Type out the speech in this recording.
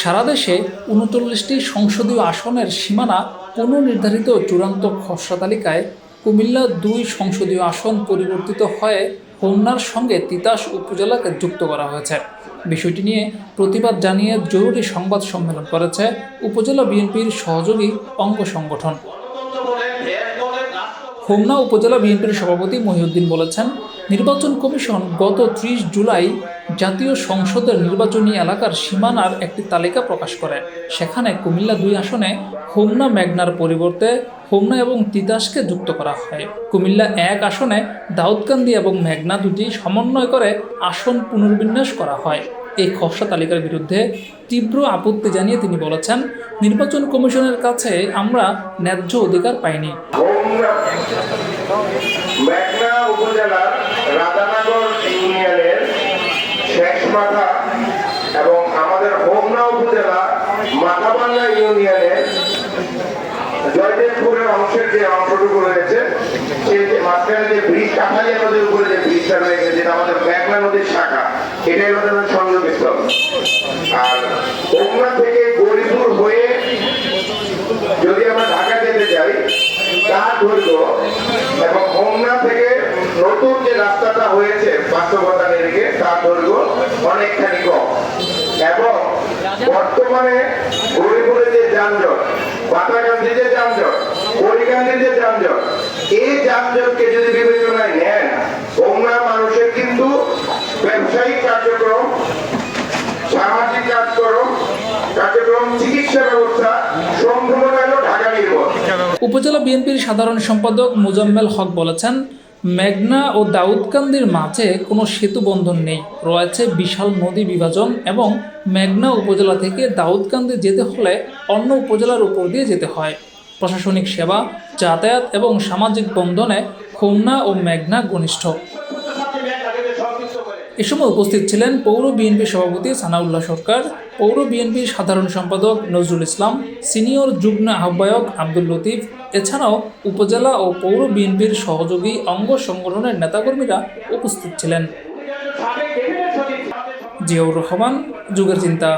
সারা দেশে উনচল্লিশটি সংসদীয় আসনের সীমানা পুনর্নির্ধারিত চূড়ান্ত খসড়া তালিকায় কুমিল্লা দুই সংসদীয় আসন পরিবর্তিত হয়ে হোমনার সঙ্গে তিতাস উপজেলাকে যুক্ত করা হয়েছে। বিষয়টি নিয়ে প্রতিবাদ জানিয়ে জরুরি সংবাদ সম্মেলন করেছে উপজেলা বিএনপির সহযোগী অঙ্গ সংগঠন। হোমনা উপজেলা বিএনপির সভাপতি মহিউদ্দিন বলেছেন, নির্বাচন কমিশন গত ত্রিশ জুলাই জাতীয় সংসদের নির্বাচনী এলাকার সীমানার একটি তালিকা প্রকাশ করে। সেখানে কুমিল্লা দুই আসনে হোমনা মেঘনার পরিবর্তে হোমনা এবং তিতাসকে যুক্ত করা হয়। কুমিল্লা এক আসনে দাউদকান্দি এবং মেঘনা দুটি সমন্বয় করে আসন পুনর্বিন্যাস করা হয়। এই খসড়া তালিকার বিরুদ্ধে তীব্র আপত্তি জানিয়ে তিনি বলেছেন, নির্বাচন কমিশনের কাছে আমরা ন্যায্য অধিকার পাইনি। এবং আমাদের হোমনা উপজেলা ইউনিয়নের জয়দেবপুরের অংশের যে অংশটুকু রয়েছে, সেই মাঝখানে যে ব্রিজ কাঠালিয়া নদীর উপরে যে ব্রিজটা রয়েছে, যেটা আমাদের মেঘনা নদীর শাখা, এটাই তাদের সংযোগস্থল আর হোমনা থেকে গরিপুর হয়ে যদি আমরা ঢাকা যেতে চাই, তার দৈর্ঘ্য এবং হোমনা থেকে নতুন যে রাস্তাটা হয়েছে বাস্তবতা নিরিখে তার দৈর্ঘ্য অনেকখানি কম। এবং বর্তমানে গরিপুরে যে যানজট যানজট যানজট, এই যানজটকে যদি বিবেচনায় নেন ওমরা মানুষের কিন্তু ব্যবসায়িক কার্যক্রম, সামাজিক কাজকর্ম কার্যক্রম, চিকিৎসা ব্যবস্থা সম্পূর্ণ উপজেলা বিএনপির সাধারণ সম্পাদক মুজাম্মেল হক বলেছেন মেঘনা ও দাউদকান্দির মাঝে কোনো সেতু বন্ধন নেই। রয়েছে বিশাল নদী বিভাজন এবং মেঘনা উপজেলা থেকে দাউদকান্দি যেতে হলে অন্য উপজেলার উপর দিয়ে যেতে হয়। প্রশাসনিক সেবা, যাতায়াত এবং সামাজিক বন্ধনে খুলনা ও মেঘনা ঘনিষ্ঠ। এ সময় উপস্থিত ছিলেন পৌর বিএনপি সভাপতি সানাউল্লাহ সরকার, পৌর বিএনপির সাধারণ সম্পাদক নজরুল ইসলাম, সিনিয়র যুগ্ম আহ্বায়ক আব্দুল লতিফ, এছাড়াও উপজেলা ও পৌর বিএনপির সহযোগী অঙ্গ সংগঠনের নেতাকর্মীরা উপস্থিত ছিলেন। জিয়াউর রহমান, যুগের চিন্তা।